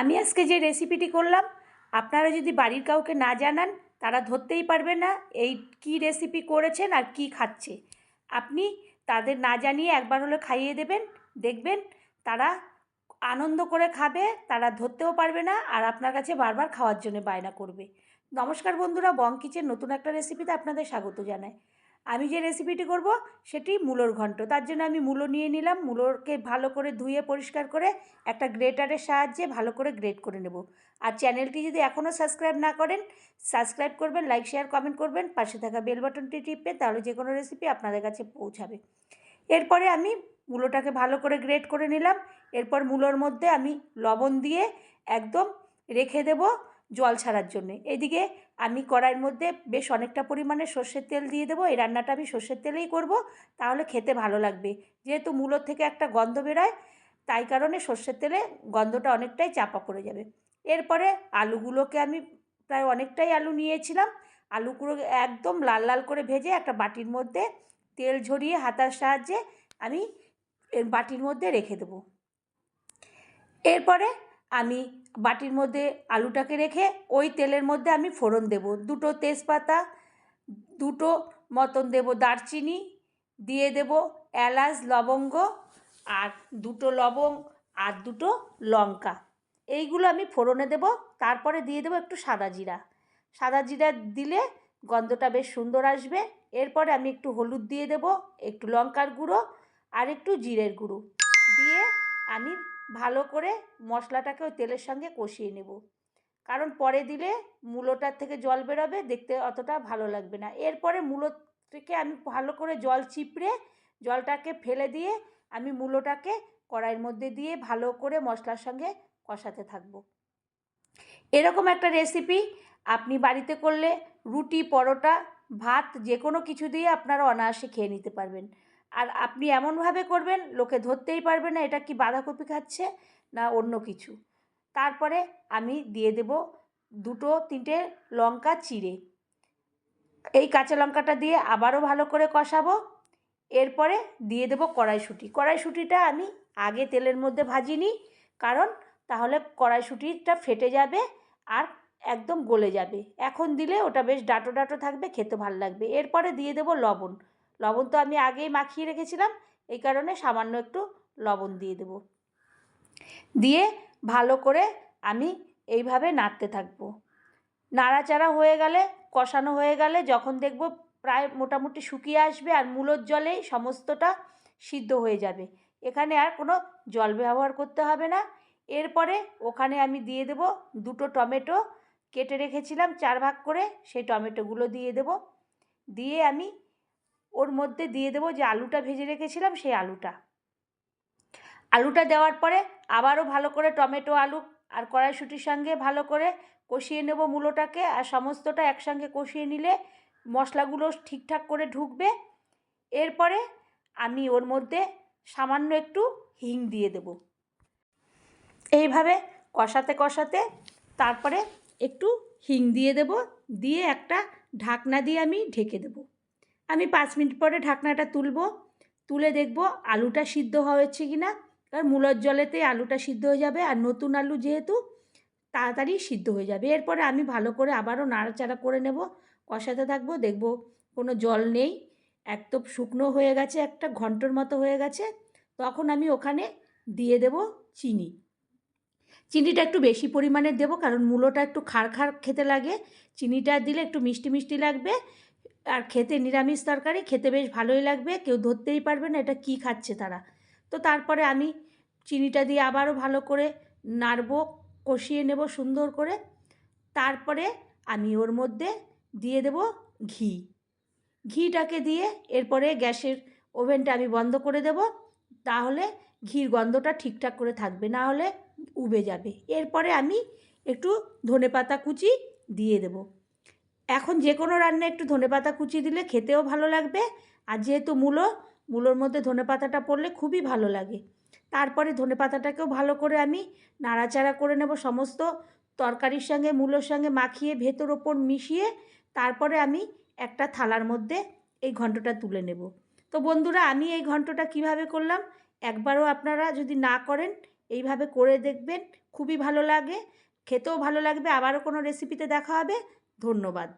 আমি আজকে যে রেসিপিটি করলাম, আপনারা যদি বাড়ির কাউকে না জানান, তারা ধরতেই পারবে না এই কী রেসিপি করেছেন আর কি খাচ্ছে। আপনি তাদের না জানিয়ে একবার হলে খাইয়ে দেবেন, দেখবেন তারা আনন্দ করে খাবে, তারা ধরতেও পারবে না আর আপনার কাছে বারবার খাওয়ার জন্য বায়না করবে। নমস্কার বন্ধুরা, বং কিচেন নতুন একটা রেসিপিতে আপনাদের স্বাগত জানাই। আমি যে রেসিপিটি করব, সেটি মূলোর ঘন্ট। তার জন্য আমি মূলো নিয়ে নিলাম। মূলোরকে ভালো করে ধুয়ে পরিষ্কার করে একটা গ্রেটারের সাহায্যে ভালো করে গ্রেট করে নেব। আর চ্যানেলটি যদি এখনও সাবস্ক্রাইব না করেন সাবস্ক্রাইব করবেন লাইক শেয়ার কমেন্ট করবেন, পাশে থাকা বেল বাটনটি টিপবেন তাহলে যে কোনো রেসিপি আপনাদের কাছে পৌঁছাবে। এরপরে আমি মূলোটাকে ভালো করে গ্রেট করে নিলাম। এরপর মূলোর মধ্যে আমি লবণ দিয়ে একদম রেখে দেব। জল ছাড়ার জন্যে। এদিকে আমি কড়াইয়ের মধ্যে বেশ অনেকটা পরিমাণে সর্ষের তেল দিয়ে দেবো। এই রান্নাটা আমি সর্ষের তেলেই করব, তাহলে খেতে ভালো লাগবে। যেহেতু মূলোর থেকে একটা গন্ধ বেরোয়, তাই কারণে সর্ষের তেলে গন্ধটা অনেকটাই চাপা পড়ে যাবে। এরপরে আলুগুলোকে আমি প্রায় অনেকটাই আলু নিয়েছিলাম। আলুগুলো একদম লাল লাল করে ভেজে একটা বাটির মধ্যে তেল ঝরিয়ে হাতার সাহায্যে আমি বাটির মধ্যে রেখে দেবো। এরপরে আমি বাটির মধ্যে আলুটাকে রেখে ওই তেলের মধ্যে আমি ফোড়ন দেব। দুটো তেজপাতা, দুটো মতন দেব দারচিনি, দিয়ে দেব এলাচ, লবঙ্গ আর দুটো লবং আর দুটো লঙ্কা। এইগুলো আমি ফোড়নে দেব, তারপরে দিয়ে দেবো একটু সাদা জিরা। সাদা জিরা দিলে গন্ধটা বেশ সুন্দর আসবে। এরপরে আমি একটু হলুদ দিয়ে দেব, একটু লঙ্কার গুঁড়ো আর একটু জিরের গুঁড়ো। দিয়ে আমি ভালো করে মশলাটাকে ওই তেলের সঙ্গে কষিয়ে নেব। কারণ পরে দিলে মূলোটার থেকে জল বেরোবে, দেখতে অতটা ভালো লাগবে না। এরপরে মূলো থেকে আমি ভালো করে জল চিপড়ে, জলটাকে ফেলে দিয়ে আমি মূলোটাকে কড়াইয়ের মধ্যে দিয়ে ভালো করে মশলার সঙ্গে কষাতে থাকব। এরকম একটা রেসিপি আপনি বাড়িতে করলে রুটি, পরোটা, ভাত যে কোনো কিছু দিয়ে আপনারা অনায়াসে খেয়ে নিতে পারবেন। আর আপনি এমনভাবে করবেন, লোকে ধরতেই পারবে না এটা কি বাঁধাকপি খাচ্ছে না অন্য কিছু। তারপরে আমি দিয়ে দেব দুটো তিনটে লঙ্কা চিড়ে। এই কাঁচা লঙ্কাটা দিয়ে আবারও ভালো করে কষাবো। এরপরে দিয়ে দেবো কড়াইশুঁটি। কড়াইশুঁটিটা আমি আগে তেলের মধ্যে ভাজিনি কারণ তাহলে কড়াইশুঁটিটা ফেটে যাবে আর একদম গলে যাবে। এখন দিলে ওটা বেশ ডাটো ডাটো থাকবে, খেতে ভালো লাগবে। এরপরে দিয়ে দেবো লবণ। লবণ তো আমি আগেই মাখিয়ে রেখেছিলাম, এই কারণে সামান্য একটু লবণ দিয়ে দেব। দিয়ে ভালো করে আমি এইভাবে নাড়তে থাকব। নাড়াচাড়া হয়ে গেলে, কষানো হয়ে গেলে যখন দেখব প্রায় মোটামুটি শুকিয়ে আসবে আর মূলোর জলেই সমস্তটা সিদ্ধ হয়ে যাবে। এখানে আর কোনো জল ব্যবহার করতে হবে না। এরপরে ওখানে আমি দিয়ে দেব দুটো টমেটো, কেটে রেখেছিলাম চার ভাগ করে, সেই টমেটোগুলো দিয়ে দেব। দিয়ে আমি ওর মধ্যে দিয়ে দেবো যে আলুটা ভেজে রেখেছিলাম সেই আলুটা। আলুটা দেওয়ার পরে আবারও ভালো করে টমেটো, আলু আর কড়াইশুটির সঙ্গে ভালো করে কষিয়ে নেব মূলোটাকে আর সমস্তটা একসঙ্গে কষিয়ে নিলে মশলাগুলো ঠিকঠাক করে ঢুকবে। এরপরে আমি ওর মধ্যে সামান্য একটু হিং দিয়ে দেব। এইভাবে কষাতে কষাতে তারপরে একটু হিং দিয়ে দেব। দিয়ে একটা ঢাকনা দিয়ে আমি ঢেকে দেবো। আমি পাঁচ মিনিট পরে ঢাকনাটা তুলব, তুলে দেখব আলুটা সিদ্ধ হয়েছে কি না কারণ মূলর জলেতে আলুটা সিদ্ধ হয়ে যাবে আর নতুন আলু যেহেতু, তাড়াতাড়ি সিদ্ধ হয়ে যাবে। এরপরে আমি ভালো করে আবারও নাড়াচাড়া করে নেব, কষাতে থাকব, দেখব কোনো জল নেই। একদম শুকনো হয়ে গেছে, একটা ঘন্টর মতো হয়ে গেছে। তখন আমি ওখানে দিয়ে দেব চিনি। চিনিটা একটু বেশি পরিমাণে দেবো, কারণ মূলোটা একটু খাড় খাড় খেতে লাগে। চিনিটা দিলে একটু মিষ্টি মিষ্টি লাগবে। আর খেতে নিরামিষ তরকারি খেতে বেশ ভালোই লাগবে, কেউ ধরতেই পারবে না এটা কী খাচ্ছে তারা। তো তারপরে আমি চিনিটা দিয়ে আবারও ভালো করে নাড়বো, কষিয়ে নেব সুন্দর করে। তারপরে আমি ওর মধ্যে দিয়ে দেব ঘি। ঘিটাকে দিয়ে এরপরে গ্যাসের ওভেনটা আমি বন্ধ করে দেব, তাহলে ঘির গন্ধটা ঠিকঠাক করে থাকবে, না হলে উবে যাবে। এরপরে আমি একটু ধনেপাতা কুচি দিয়ে দেবো। এখন যে কোনো রান্না একটু ধনেপাতা কুচি দিলে খেতেও ভালো লাগবে। আর যেহেতু মূলো, মূলোর মধ্যে ধনেপাতাটা পড়লে খুবই ভালো লাগে। তারপরে ধনেপাতাটাকেও ভালো করে আমি নাড়াচাড়া করে নেব সমস্ত তরকারির সঙ্গে, মূলোর সঙ্গে মাখিয়ে ভেতর ওপর মিশিয়ে তারপরে আমি একটা থালার মধ্যে এই ঘন্টটা তুলে নেব। তো বন্ধুরা, আমি এই ঘন্টটা কীভাবে করলাম একবারও আপনারা যদি না করেন, এইভাবে করে দেখবেন, খুবই ভালো লাগে। খেতেও ভালো লাগবে। আবারও কোনো রেসিপিতে দেখা হবে। ধন্যবাদ।